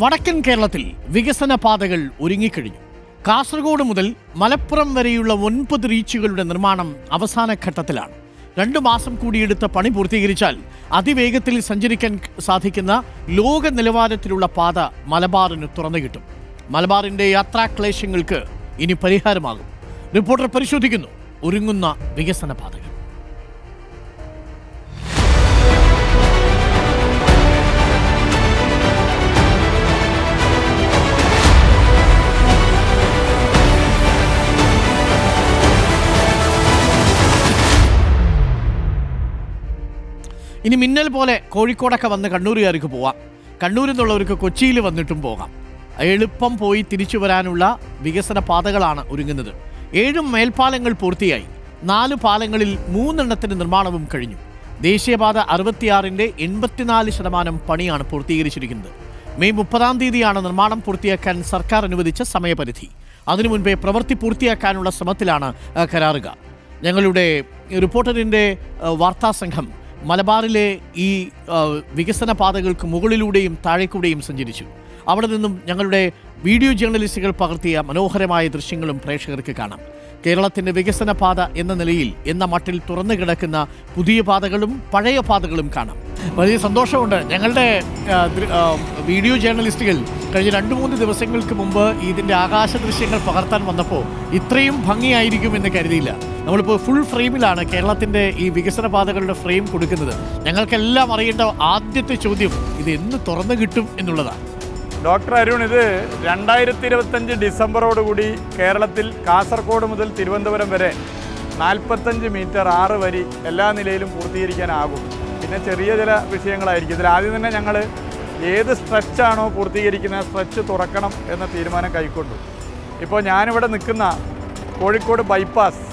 വടക്കൻ കേരളത്തിൽ വികസന പാതകൾ ഒരുങ്ങിക്കഴിഞ്ഞു. കാസർഗോഡ് മുതൽ മലപ്പുറം വരെയുള്ള ഒൻപത് റീച്ചുകളുടെ നിർമ്മാണം അവസാന ഘട്ടത്തിലാണ്. രണ്ടു മാസം കൂടിയെടുത്ത പണി പൂർത്തീകരിച്ചാൽ അതിവേഗത്തിൽ സഞ്ചരിക്കാൻ സാധിക്കുന്ന ലോക നിലവാരത്തിലുള്ള പാത മലബാറിന് തുറന്നു കിട്ടും. മലബാറിന്റെ യാത്രാക്ലേശങ്ങൾക്ക് ഇനി പരിഹാരമാകും. റിപ്പോർട്ടർ പരിശോധിക്കുന്നു. ഒരുങ്ങുന്ന വികസന പാതകൾ. ഇനി മിന്നൽ പോലെ കോഴിക്കോടൊക്കെ വന്ന് കണ്ണൂരുകാർക്ക് പോവാം. കണ്ണൂരിൽ നിന്നുള്ളവർക്ക് കൊച്ചിയിൽ വന്നിട്ടും പോകാം. എളുപ്പം പോയി തിരിച്ചു വരാനുള്ള വികസന പാതകളാണ് ഒരുങ്ങുന്നത്. ഏഴും മേൽപ്പാലങ്ങൾ പൂർത്തിയായി. നാല് പാലങ്ങളിൽ മൂന്നെണ്ണത്തിന് നിർമ്മാണവും കഴിഞ്ഞു. ദേശീയപാത അറുപത്തിയാറിന്റെ എൺപത്തിനാല് ശതമാനം പണിയാണ് പൂർത്തീകരിച്ചിരിക്കുന്നത്. മെയ് മുപ്പതാം തീയതിയാണ് നിർമ്മാണം പൂർത്തിയാക്കാൻ സർക്കാർ അനുവദിച്ച സമയപരിധി. അതിനു മുൻപേ പ്രവൃത്തി പൂർത്തിയാക്കാനുള്ള ശ്രമത്തിലാണ് കരാറുക കരാറുകാർ. ഞങ്ങളുടെ റിപ്പോർട്ടറിന്റെ വാർത്താ സംഘം മലബാറിലെ ഈ വികസന പാതകൾക്ക് മുകളിലൂടെയും താഴേക്കൂടെയും സഞ്ചരിച്ചു. അവിടെ നിന്നും ഞങ്ങളുടെ വീഡിയോ ജേർണലിസ്റ്റുകൾ പകർത്തിയ മനോഹരമായ ദൃശ്യങ്ങളും പ്രേക്ഷകർക്ക് കാണാം. കേരളത്തിന്റെ വികസന പാത എന്ന നിലയിൽ എന്ന മട്ടിൽ തുറന്നു കിടക്കുന്ന പുതിയ പാതകളും പഴയ പാതകളും കാണാം. വലിയ സന്തോഷമുണ്ട്. ഞങ്ങളുടെ വീഡിയോ ജേർണലിസ്റ്റുകൾ കഴിഞ്ഞ രണ്ട് മൂന്ന് ദിവസങ്ങൾക്ക് മുമ്പ് ഇതിന്റെ ആകാശ ദൃശ്യങ്ങൾ പകർത്താൻ വന്നപ്പോൾ ഇത്രയും ഭംഗിയായിരിക്കും എന്ന് കരുതിയില്ല. നമ്മളിപ്പോൾ ഫുൾ ഫ്രെയിമിലാണ് കേരളത്തിന്റെ ഈ വികസന പാതകളുടെ ഫ്രെയിം കൊടുക്കുന്നത്. ഞങ്ങൾക്കെല്ലാം അറിയേണ്ട ആദ്യത്തെ ചോദ്യം ഇത് എന്ന് തുറന്നു കിട്ടും എന്നുള്ളതാണ്. ഡോക്ടർ അരുൺ ഇത് രണ്ടായിരത്തി ഇരുപത്തഞ്ച് ഡിസംബറോടുകൂടി കേരളത്തിൽ കാസർഗോഡ് മുതൽ തിരുവനന്തപുരം വരെ നാൽപ്പത്തഞ്ച് മീറ്റർ ആറ് വരി എല്ലാ നിലയിലും പൂർത്തീകരിക്കാനാകും. പിന്നെ ചെറിയ ചില വിഷയങ്ങളായിരിക്കും. ഇതിൽ ആദ്യം തന്നെ ഞങ്ങൾ ഏത് സ്ട്രെച്ചാണോ പൂർത്തീകരിക്കുന്നത് സ്ട്രെച്ച് തുറക്കണം എന്ന തീരുമാനം കൈക്കൊണ്ടു. ഇപ്പോൾ ഞാനിവിടെ നിൽക്കുന്ന കോഴിക്കോട് ബൈപ്പാസ്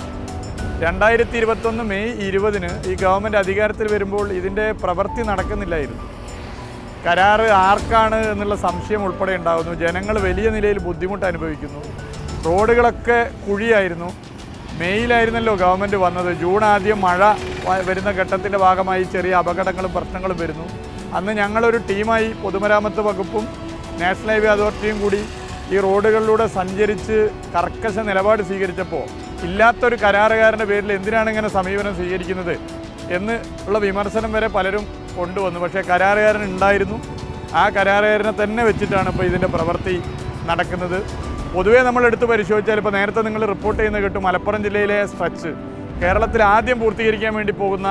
രണ്ടായിരത്തി ഇരുപത്തൊന്ന് മെയ് ഇരുപതിന് ഈ ഗവൺമെന്റ് അധികാരത്തിൽ വരുമ്പോൾ ഇതിന്റെ പ്രവൃത്തി നടക്കുന്നില്ലായിരുന്നു. കരാറ് ആർക്കാണ് എന്നുള്ള സംശയം ഉൾപ്പെടെ ഉണ്ടാകുന്നു. ജനങ്ങൾ വലിയ നിലയിൽ ബുദ്ധിമുട്ട് അനുഭവിക്കുന്നു. റോഡുകളൊക്കെ കുഴിയായിരുന്നു. മെയ്യിലായിരുന്നല്ലോ ഗവൺമെന്റ് വന്നത്. ജൂൺ ആദ്യം മഴ വരുന്ന ഘട്ടത്തിന്റെ ഭാഗമായി ചെറിയ അപകടങ്ങളും പ്രശ്നങ്ങളും വരുന്നു. അന്ന് ഞങ്ങളൊരു ടീമായി പൊതുമരാമത്ത് വകുപ്പും നാഷണൽ ഹൈവേ അതോറിറ്റിയും കൂടി ഈ റോഡുകളിലൂടെ സഞ്ചരിച്ച് കർക്കശ നിലപാട് സ്വീകരിച്ചപ്പോൾ ഇല്ലാത്തൊരു കരാറുകാരന്റെ പേരിൽ എന്തിനാണ് ഇങ്ങനെ സമീപനം സ്വീകരിക്കുന്നത് എന്ന് ഉള്ള വിമർശനം വരെ പലരും കൊണ്ടുവന്നു. പക്ഷേ കരാറുകാരൻ ഉണ്ടായിരുന്നു. ആ കരാറുകാരനെ തന്നെ വെച്ചിട്ടാണ് ഇപ്പോൾ ഇതിന്റെ പ്രവൃത്തി നടക്കുന്നത്. പൊതുവേ നമ്മൾ എടുത്ത് പരിശോധിച്ചാൽ ഇപ്പോൾ നേരത്തെ നിങ്ങൾ റിപ്പോർട്ട് ചെയ്യുന്ന കേട്ടു. മലപ്പുറം ജില്ലയിലെ സ്ട്രെച്ച്. കേരളത്തിൽ ആദ്യം പൂർത്തീകരിക്കാൻ വേണ്ടി പോകുന്ന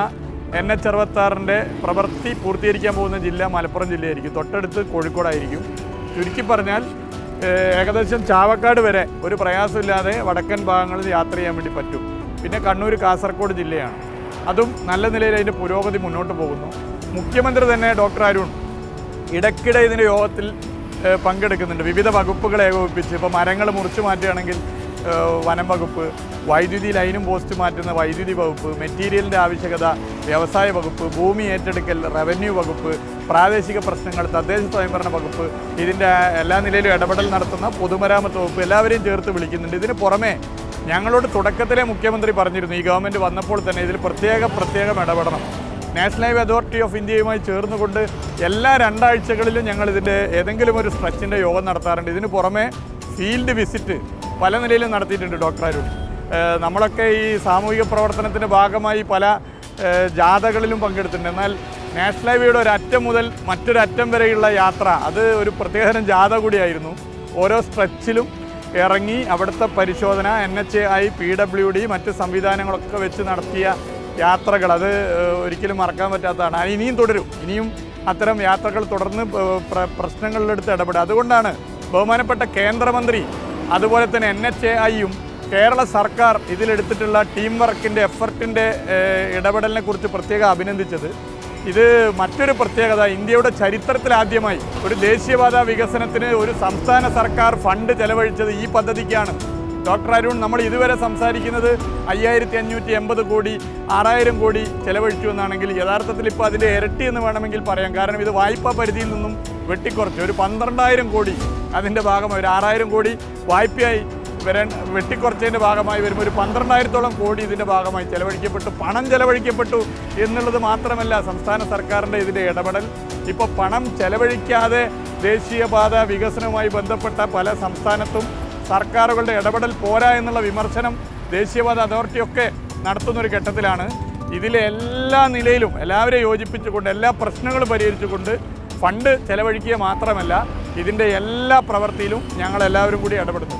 എൻ എച്ച് അറുപത്താറിന്റെ പ്രവൃത്തി പൂർത്തീകരിക്കാൻ പോകുന്ന ജില്ല മലപ്പുറം ജില്ലയായിരിക്കും. തൊട്ടടുത്ത് കോഴിക്കോടായിരിക്കും. ചുരുക്കി പറഞ്ഞാൽ ഏകദേശം ചാവക്കാട് വരെ ഒരു പ്രയാസമില്ലാതെ വടക്കൻ ഭാഗങ്ങളിൽ യാത്ര ചെയ്യാൻ വേണ്ടി പറ്റും. പിന്നെ കണ്ണൂർ കാസർഗോഡ് ജില്ലയാണ്. അതും നല്ല നിലയിൽ അതിന്റെ പുരോഗതി മുന്നോട്ട് പോകുന്നു. മുഖ്യമന്ത്രി തന്നെ ഡോക്ടർ അരുൺ ഇടയ്ക്കിടെ ഇതിന്റെ യോഗത്തിൽ പങ്കെടുക്കുന്നുണ്ട്. വിവിധ വകുപ്പുകളെ ഏകോപിപ്പിച്ച്. ഇപ്പോൾ മരങ്ങൾ മുറിച്ചു മാറ്റുകയാണെങ്കിൽ വനം വകുപ്പ് വൈദ്യുതി ലൈനും പോസ്റ്റ് മാറ്റുന്ന വൈദ്യുതി വകുപ്പ് മെറ്റീരിയലിന്റെ ആവശ്യകത വ്യവസായ വകുപ്പ് ഭൂമി ഏറ്റെടുക്കൽ റവന്യൂ വകുപ്പ് പ്രാദേശിക പ്രശ്നങ്ങൾ തദ്ദേശ സ്വയംഭരണ വകുപ്പ് ഇതിന്റെ എല്ലാ നിലയിലും ഇടപെടൽ നടത്തുന്ന പൊതുമരാമത്ത് വകുപ്പ് എല്ലാവരെയും ചേർത്ത് വിളിക്കുന്നുണ്ട്. ഇതിന് പുറമെ ഞങ്ങളോട് തുടക്കത്തിലെ മുഖ്യമന്ത്രി പറഞ്ഞിരുന്നു ഈ ഗവൺമെന്റ് വന്നപ്പോൾ തന്നെ ഇതിൽ പ്രത്യേക പ്രത്യേകം ഇടപെടണം. നാഷണൽ ഹൈവേ അതോറിറ്റി ഓഫ് ഇന്ത്യയുമായി ചേർന്നുകൊണ്ട് എല്ലാ രണ്ടാഴ്ചകളിലും ഞങ്ങൾ ഇതിന്റെ ഏതെങ്കിലും ഒരു സ്ട്രെച്ചിന്റെ യോഗം നടത്താറുണ്ട്. ഇതിന് പുറമെ ഫീൽഡ് വിസിറ്റ് പല നിലയിലും നടത്തിയിട്ടുണ്ട് ഡോക്ടർ അരുൺ. നമ്മളൊക്കെ ഈ സാമൂഹിക പ്രവർത്തനത്തിന്റെ ഭാഗമായി പല ജാഥകളിലും പങ്കെടുത്തിട്ടുണ്ട്. എന്നാൽ നാഷണൽ ഹൈവേയുടെ ഒരറ്റം മുതൽ മറ്റൊരറ്റം വരെയുള്ള യാത്ര അത് ഒരു പ്രത്യേകതരം ജാഥ കൂടിയായിരുന്നു. ഓരോ സ്ട്രെച്ചിലും ഇറങ്ങി അവിടുത്തെ പരിശോധന N H I P W D മറ്റ് സംവിധാനങ്ങളൊക്കെ വെച്ച് നടത്തിയ യാത്രകൾ. അത് ഒരിക്കലും മറക്കാൻ പറ്റാത്തതാണ്. അത് ഇനിയും തുടരും. ഇനിയും അത്തരം യാത്രകൾ തുടർന്ന് പ്രശ്നങ്ങളിലെടുത്ത് ഇടപെടുക അതുകൊണ്ടാണ് ബഹുമാനപ്പെട്ട കേന്ദ്രമന്ത്രി അതുപോലെ തന്നെ എൻ എച്ച് എ ഐയും കേരള സർക്കാർ ഇതിലെടുത്തിട്ടുള്ള ടീം വർക്കിന്റെ എഫർട്ടിന്റെ ഇടപെടലിനെക്കുറിച്ച് പ്രത്യേകം അഭിനന്ദിച്ചത്. ഇത് മറ്റൊരു പ്രത്യേകത. ഇന്ത്യയുടെ ചരിത്രത്തിൽ ആദ്യമായി ഒരു ദേശീയപാത വികസനത്തിന് ഒരു സംസ്ഥാന സർക്കാർ ഫണ്ട് ചെലവഴിച്ചത് ഈ പദ്ധതിക്കാണ്. ഡോക്ടർ അരുൺ നമ്മൾ ഇതുവരെ സംസാരിക്കുന്നത് അയ്യായിരത്തി അഞ്ഞൂറ്റി എൺപത് കോടി ആറായിരം കോടി ചെലവഴിച്ചു എന്നാണെങ്കിൽ യഥാർത്ഥത്തിൽ ഇപ്പോൾ അതിന്റെ ഇരട്ടി എന്ന് വേണമെങ്കിൽ പറയാം. കാരണം ഇത് വായ്പാ പരിധിയിൽ നിന്നും വെട്ടിക്കുറച്ച്. ഒരു പന്ത്രണ്ടായിരം കോടി അതിന്റെ ഭാഗമായി ഒരു ആറായിരം കോടി വായ്പയായി വരാൻ വെട്ടിക്കുറച്ചതിന്റെ ഭാഗമായി വരുമ്പോൾ ഒരു പന്ത്രണ്ടായിരത്തോളം കോടി ഇതിന്റെ ഭാഗമായി ചെലവഴിക്കപ്പെട്ടു. പണം ചെലവഴിക്കപ്പെട്ടു എന്നുള്ളത് മാത്രമല്ല സംസ്ഥാന സർക്കാരിന്റെ ഇതിന്റെ ഇടപെടൽ. ഇപ്പോൾ പണം ചെലവഴിക്കാതെ ദേശീയപാത വികസനവുമായി ബന്ധപ്പെട്ട പല സംസ്ഥാനത്തും സർക്കാരുകളുടെ ഇടപെടൽ പോരാ എന്നുള്ള വിമർശനം ദേശീയപാത അതോറിറ്റിയൊക്കെ നടത്തുന്ന ഒരു ഘട്ടത്തിലാണ്. ഇതിലെ എല്ലാ നിലയിലും എല്ലാവരെയും യോജിപ്പിച്ചുകൊണ്ട് എല്ലാ പ്രശ്നങ്ങളും പരിഹരിച്ചുകൊണ്ട് ഫണ്ട് ചെലവഴിക്കുക മാത്രമല്ല ഇതിന്റെ എല്ലാ പ്രവൃത്തിയിലും ഞങ്ങളെല്ലാവരും കൂടി ഇടപെടുന്നു.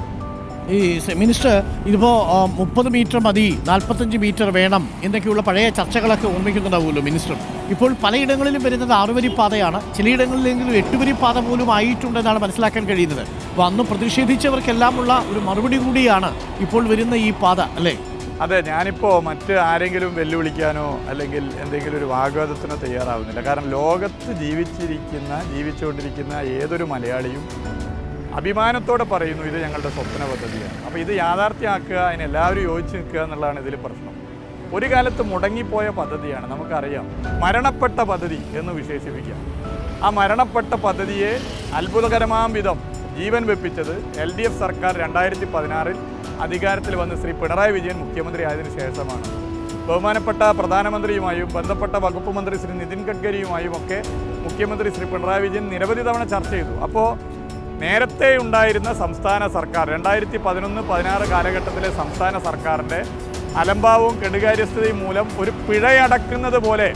ഈ മിനിസ്റ്റർ ഇതിപ്പോൾ മുപ്പത് മീറ്റർ മതി നാൽപ്പത്തഞ്ച് മീറ്റർ വേണം എന്നൊക്കെയുള്ള പഴയ ചർച്ചകളൊക്കെ ഓർമ്മിക്കുന്നുണ്ടാവുമല്ലോ മിനിസ്റ്റർ. ഇപ്പോൾ പലയിടങ്ങളിലും വരുന്നത് ആറുവരി പാതയാണ് ചിലയിടങ്ങളിലെങ്കിലും എട്ടുവരി പാത പോലും ആയിട്ടുണ്ടെന്നാണ് മനസ്സിലാക്കാൻ കഴിയുന്നത്. അപ്പോൾ അന്ന് പ്രതിഷേധിച്ചവർക്കെല്ലാമുള്ള ഒരു മറുപടി കൂടിയാണ് ഇപ്പോൾ വരുന്ന ഈ പാത അല്ലേ? അതെ ഞാനിപ്പോൾ മറ്റ് ആരെങ്കിലും വെല്ലുവിളിക്കാനോ അല്ലെങ്കിൽ എന്തെങ്കിലും ഒരു വാഗ്വാദത്തിനോ തയ്യാറാവുന്നില്ല. കാരണം ലോകത്ത് ജീവിച്ചിരിക്കുന്ന ജീവിച്ചുകൊണ്ടിരിക്കുന്ന ഏതൊരു മലയാളിയും അഭിമാനത്തോടെ പറയുന്നു ഇത് ഞങ്ങളുടെ സ്വപ്ന പദ്ധതിയാണ്. അപ്പോൾ ഇത് യാഥാർത്ഥ്യമാക്കുക അതിന് എല്ലാവരും യോജിച്ച് നിൽക്കുക എന്നുള്ളതാണ് ഇതിൽ പ്രശ്നം. ഒരു കാലത്ത് മുടങ്ങിപ്പോയ പദ്ധതിയാണ് നമുക്കറിയാം. മരണപ്പെട്ട പദ്ധതി എന്ന് വിശേഷിപ്പിക്കാം. ആ മരണപ്പെട്ട പദ്ധതിയെ അത്ഭുതകരമാം വിധം ജീവൻ വെപ്പിച്ചത് എൽ ഡി എഫ് സർക്കാർ രണ്ടായിരത്തി പതിനാറിൽ അധികാരത്തിൽ വന്ന് ശ്രീ പിണറായി വിജയൻ മുഖ്യമന്ത്രി ആയതിനു ശേഷമാണ്. ബഹുമാനപ്പെട്ട പ്രധാനമന്ത്രിയുമായും ബന്ധപ്പെട്ട വകുപ്പ് മന്ത്രി ശ്രീ നിതിൻ ഗഡ്കരിയുമായും ഒക്കെ മുഖ്യമന്ത്രി ശ്രീ പിണറായി വിജയൻ നിരവധി തവണ ചർച്ച ചെയ്തു. അപ്പോൾ നേരത്തെ ഉണ്ടായിരുന്ന സംസ്ഥാന സർക്കാർ രണ്ടായിരത്തി പതിനൊന്ന് പതിനാറ് കാലഘട്ടത്തിലെ സംസ്ഥാന സർക്കാരിന്റെ അലംഭാവവും കെടുകാര്യസ്ഥതയും മൂലം ഒരു പിഴയടക്കുന്നത് പോലെ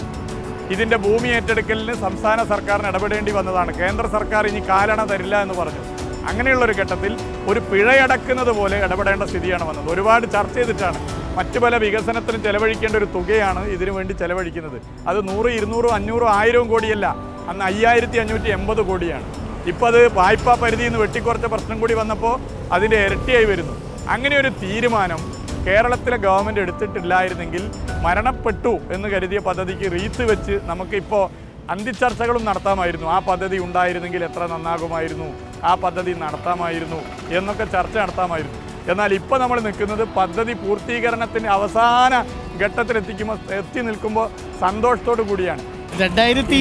ഇതിന്റെ ഭൂമി ഏറ്റെടുക്കലിന് സംസ്ഥാന സർക്കാരിന് ഇടപെടേണ്ടി വന്നതാണ്. കേന്ദ്ര സർക്കാർ ഇനി കാലണ തരില്ല എന്ന് പറഞ്ഞു. അങ്ങനെയുള്ള ഒരു ഘട്ടത്തിൽ ഒരു പിഴയടക്കുന്നത് പോലെ ഇടപെടേണ്ട സ്ഥിതിയാണ് വന്നത്. ഒരുപാട് ചർച്ച ചെയ്തിട്ടാണ്. മറ്റു പല വികസനത്തിനും ചെലവഴിക്കേണ്ട ഒരു തുകയാണ് ഇതിനു വേണ്ടി ചെലവഴിക്കുന്നത്. അത് നൂറ് ഇരുന്നൂറും അഞ്ഞൂറും ആയിരവും കോടിയല്ല. അന്ന് അയ്യായിരത്തി അഞ്ഞൂറ്റി എൺപത് കോടിയാണ്. ഇപ്പോൾ അത് വായ്പാ പരിധിയിൽ നിന്ന് വെട്ടിക്കുറച്ച പ്രശ്നം കൂടി വന്നപ്പോൾ അതിന്റെ ഇരട്ടിയായി വരുന്നു. അങ്ങനെ ഒരു തീരുമാനം കേരളത്തിലെ ഗവൺമെന്റ് എടുത്തിട്ടില്ലായിരുന്നെങ്കിൽ മരണപ്പെട്ടു എന്ന് കരുതിയ പദ്ധതിക്ക് റീത്ത് വെച്ച് നമുക്കിപ്പോൾ അന്തിച്ചർച്ചകളും നടത്താമായിരുന്നു. ആ പദ്ധതി ഉണ്ടായിരുന്നെങ്കിൽ എത്ര നന്നാകുമായിരുന്നു? ആ പദ്ധതി നടത്താമായിരുന്നു എന്നൊക്കെ ചർച്ച നടത്താമായിരുന്നു. എന്നാൽ ഇപ്പോൾ നമ്മൾ നിൽക്കുന്നത് പദ്ധതി പൂർത്തീകരണത്തിന്റെ അവസാന ഘട്ടത്തിലെത്തിക്കുമ്പോൾ എത്തി നിൽക്കുമ്പോൾ സന്തോഷത്തോടു കൂടിയാണ്. രണ്ടായിരത്തി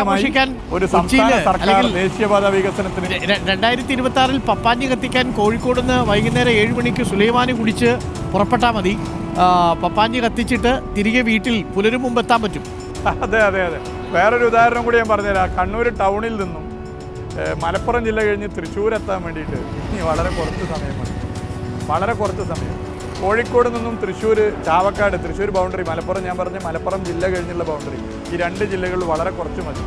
ആഘോഷിക്കാൻ ഒരു സംസ്ഥാന കൊച്ചിയിൽ സർക്കാർ അല്ലെങ്കിൽ ദേശീയപാത വികസനത്തിന്. ര- രണ്ടായിരത്തി ഇരുപത്തി ആറിൽ പപ്പാഞ്ഞി കത്തിക്കാൻ കോഴിക്കോട് നിന്ന് വൈകുന്നേരം ഏഴ് മണിക്ക് സുലൈമാനി കുടിച്ച് പുറപ്പെട്ടാൽ മതി. പപ്പാഞ്ഞി കത്തിച്ചിട്ട് തിരികെ വീട്ടിൽ പുലരും മുമ്പ് എത്താൻ പറ്റും. അതെ അതെ അതെ. വേറൊരു ഉദാഹരണം കൂടി ഞാൻ പറഞ്ഞുതരാം. കണ്ണൂർ ടൗണിൽ നിന്നും മലപ്പുറം ജില്ല കഴിഞ്ഞ് തൃശ്ശൂർ എത്താൻ വേണ്ടിയിട്ട് ഇനി വളരെ കുറച്ച് സമയം വളരെ കുറച്ച് സമയം. കോഴിക്കോട് നിന്നും തൃശ്ശൂർ ചാവക്കാട് തൃശ്ശൂർ ബൗണ്ടറി മലപ്പുറം ഞാൻ പറഞ്ഞ മലപ്പുറം ജില്ല കഴിഞ്ഞുള്ള ബൗണ്ടറി ഈ രണ്ട് ജില്ലകളിൽ വളരെ കുറച്ച് മതി.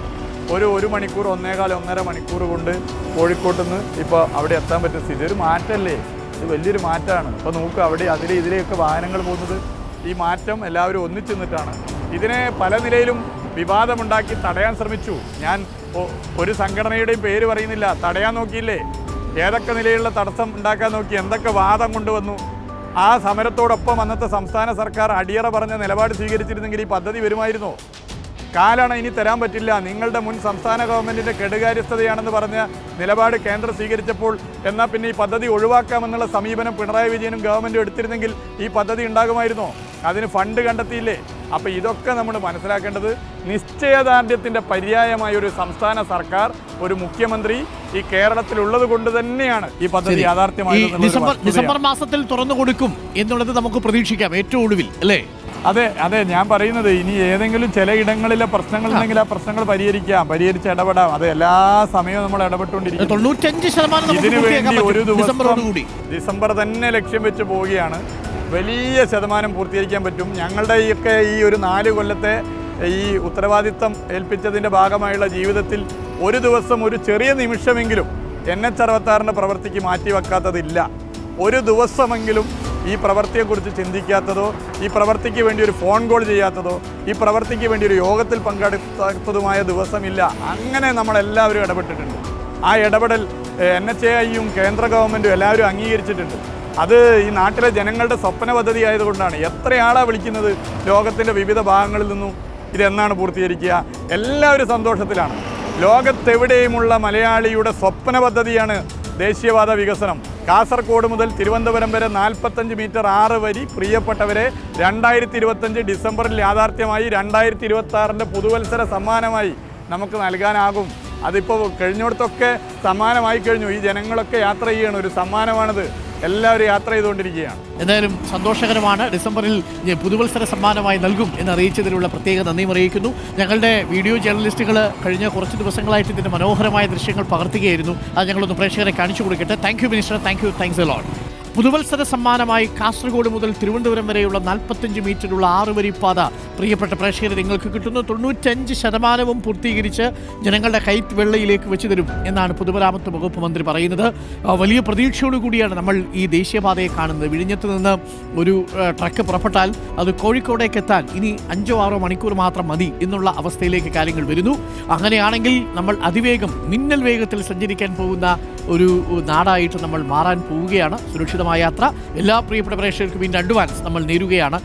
ഒരു ഒരു മണിക്കൂർ ഒന്നേകാൽ ഒന്നര മണിക്കൂർ കൊണ്ട് കോഴിക്കോട്ട് നിന്ന് ഇപ്പോൾ അവിടെ എത്താൻ പറ്റുന്ന സ്ഥിതി ഒരു മാറ്റമല്ലേ ഇത് വലിയൊരു മാറ്റമാണ് ഇപ്പോൾ നോക്കുക അവിടെ അതിലെ ഇതിലെയൊക്കെ വാഹനങ്ങൾ പോകുന്നത്. ഈ മാറ്റം എല്ലാവരും ഒന്നിച്ചു നിന്നിട്ടാണ്. ഇതിനെ പല നിലയിലും വിവാദമുണ്ടാക്കി തടയാൻ ശ്രമിച്ചു. ഞാൻ ഒരു സംഘടനയുടെയും പേര് പറയുന്നില്ല. തടയാൻ നോക്കിയില്ലേ? ഏതൊക്കെ നിലയിലുള്ള തടസ്സം ഉണ്ടാക്കാൻ നോക്കി? എന്തൊക്കെ വാദം കൊണ്ടുവന്നു? ആ സമരത്തോടൊപ്പം അന്നത്തെ സംസ്ഥാന സർക്കാർ അടിയറ പറഞ്ഞ നിലപാട് സ്വീകരിച്ചിരുന്നെങ്കിൽ ഈ പദ്ധതി വരുമായിരുന്നോ. കാലാണ് ഇനി തരാൻ പറ്റില്ല. നിങ്ങളുടെ മുൻ സംസ്ഥാന ഗവൺമെന്റിന്റെ കെടുകാര്യസ്ഥതയാണെന്ന് പറഞ്ഞ നിലപാട് കേന്ദ്രം സ്വീകരിച്ചപ്പോൾ എന്നാൽ പിന്നെ ഈ പദ്ധതി ഒഴിവാക്കാമെന്നുള്ള സമീപനം പിണറായി വിജയനും ഗവൺമെന്റും എടുത്തിരുന്നെങ്കിൽ ഈ പദ്ധതി ഉണ്ടാകുമായിരുന്നോ? അതിന് ഫണ്ട് കണ്ടെത്തിയില്ലേ? അപ്പോൾ ഇതൊക്കെ നമ്മൾ മനസ്സിലാക്കേണ്ടത് നിശ്ചയദാർഢ്യത്തിന്റെ പര്യായമായ ഒരു സംസ്ഥാന സർക്കാർ ഒരു മുഖ്യമന്ത്രി ഈ കേരളത്തിലുള്ളത് കൊണ്ട് തന്നെയാണ് ഈ പദ്ധതി യാഥാർത്ഥ്യമായി യാഥാർത്ഥ്യമായത് ഡിസംബർ ഡിസംബർ മാസത്തിൽ തുറന്നു കൊടുക്കും എന്നുള്ളത് നമുക്ക് പ്രതീക്ഷിക്കാം ഏറ്റവും ഒടുവിൽ അല്ലേ? അതെ അതെ ഞാൻ പറയുന്നത് ഇനി ഏതെങ്കിലും ചില ഇടങ്ങളിലെ പ്രശ്നങ്ങൾ ഉണ്ടെങ്കിൽ ആ പ്രശ്നങ്ങൾ പരിഹരിക്കാം പരിഹരിച്ച് ഇടപെടാം. അത് എല്ലാ സമയവും നമ്മൾ ഇടപെട്ടുകൊണ്ടിരിക്കും ഇതിനു വേണ്ടി ഒരു ദിവസം ഡിസംബർ തന്നെ ലക്ഷ്യം വെച്ച് പോവുകയാണ്. വലിയ ശതമാനം പൂർത്തീകരിക്കാൻ പറ്റും. ഞങ്ങളുടെ ഈ ഒക്കെ ഈ ഒരു നാല് കൊല്ലത്തെ ഈ ഉത്തരവാദിത്തം ഏൽപ്പിച്ചതിന്റെ ഭാഗമായുള്ള ജീവിതത്തിൽ ഒരു ദിവസം ഒരു ചെറിയ നിമിഷമെങ്കിലും എൻ എച്ച് അറുപത്താറിന്റെ പ്രവൃത്തിക്ക് മാറ്റിവെക്കാത്തതില്ല ഒരു ദിവസമെങ്കിലും ഈ പ്രവൃത്തിയെക്കുറിച്ച് ചിന്തിക്കാത്തതോ ഈ പ്രവൃത്തിക്ക് വേണ്ടി ഒരു ഫോൺ കോൾ ചെയ്യാത്തതോ ഈ പ്രവൃത്തിക്ക് വേണ്ടി ഒരു യോഗത്തിൽ പങ്കെടുക്കാത്തതുമായ ദിവസമില്ല. അങ്ങനെ നമ്മളെല്ലാവരും ഇടപെട്ടിട്ടുണ്ട്. ആ ഇടപെടൽ എൻ എച്ച് എ ഐയും കേന്ദ്ര ഗവൺമെന്റും എല്ലാവരും അംഗീകരിച്ചിട്ടുണ്ട്. അത് ഈ നാട്ടിലെ ജനങ്ങളുടെ സ്വപ്ന പദ്ധതി ആയതുകൊണ്ടാണ്. എത്ര ആളാണ് വിളിക്കുന്നത്? ലോകത്തിന്റെ വിവിധ ഭാഗങ്ങളിൽ നിന്നും ഇതെന്നാണ് പൂർത്തീകരിക്കുക. എല്ലാവരും സന്തോഷത്തിലാണ്. ലോകത്തെവിടെയുമുള്ള മലയാളിയുടെ സ്വപ്ന പദ്ധതിയാണ് ദേശീയപാത വികസനം. കാസർഗോഡ് മുതൽ തിരുവനന്തപുരം വരെ നാൽപ്പത്തഞ്ച് മീറ്റർ ആറ് വരി. പ്രിയപ്പെട്ടവരെ രണ്ടായിരത്തി ഇരുപത്തഞ്ച് ഡിസംബറിൽ യാഥാർത്ഥ്യമായി രണ്ടായിരത്തി ഇരുപത്തി പുതുവത്സര സമ്മാനമായി നമുക്ക് നൽകാനാകും. അതിപ്പോൾ കഴിഞ്ഞിടത്തൊക്കെ സമ്മാനമായി കഴിഞ്ഞു. ഈ ജനങ്ങളൊക്കെ യാത്ര ചെയ്യണം. ഒരു സമ്മാനമാണിത്. എല്ലാവരും യാത്ര ചെയ്തുകൊണ്ടിരിക്കുകയാണ്. എന്തായാലും സന്തോഷകരമാണ്. ഡിസംബറിൽ പുതുവത്സര സമ്മാനമായി നൽകും എന്ന് അറിയിച്ചതിലുള്ള പ്രത്യേക നന്ദിയും അറിയിക്കുന്നു. ഞങ്ങളുടെ വീഡിയോ ജേർണലിസ്റ്റുകൾ കഴിഞ്ഞ കുറച്ച് ദിവസങ്ങളായിട്ട് ഇതിന്റെ മനോഹരമായ ദൃശ്യങ്ങൾ പകർത്തുകയായിരുന്നു. അത് ഞങ്ങളൊന്ന് പ്രേക്ഷകരെ കാണിച്ചു കൊടുക്കട്ടെ. Thank you minister thank you thanks a lot പുതുവത്സര സമ്മാനമായി കാസർഗോഡ് മുതൽ തിരുവനന്തപുരം വരെയുള്ള നാൽപ്പത്തഞ്ച് മീറ്ററുള്ള ആറുവരി പാത പ്രിയപ്പെട്ട പ്രേക്ഷകരെ നിങ്ങൾക്ക് കിട്ടുന്ന തൊണ്ണൂറ്റഞ്ച് ശതമാനവും പൂർത്തീകരിച്ച് ജനങ്ങളുടെ കൈത്ത് വെള്ളയിലേക്ക് വെച്ചു തരും എന്നാണ് പൊതുമരാമത്ത് വകുപ്പ് മന്ത്രി പറയുന്നത്. വലിയ വലിയ പ്രതീക്ഷയോടുകൂടിയാണ് നമ്മൾ ഈ ദേശീയപാതയെ കാണുന്നത്. വിഴിഞ്ഞത്ത് നിന്ന് ഒരു ട്രക്ക് പുറപ്പെട്ടാൽ അത് കോഴിക്കോടേക്ക് എത്താൻ ഇനി അഞ്ചോ ആറോ മണിക്കൂർ മാത്രം മതി എന്നുള്ള അവസ്ഥയിലേക്ക് കാര്യങ്ങൾ വരുന്നു. അങ്ങനെയാണെങ്കിൽ നമ്മൾ അതിവേഗം മിന്നൽ വേഗത്തിൽ സഞ്ചരിക്കാൻ പോകുന്ന ഒരു നാടായിട്ട് നമ്മൾ മാറാൻ പോവുകയാണ്. സുരക്ഷിതമായ യാത്ര. എല്ലാ പ്രിയപ്പെട്ട പ്രേക്ഷകർക്കും വീണ്ടും അഡ്വാൻസ് നമ്മൾ നേരുകയാണ്.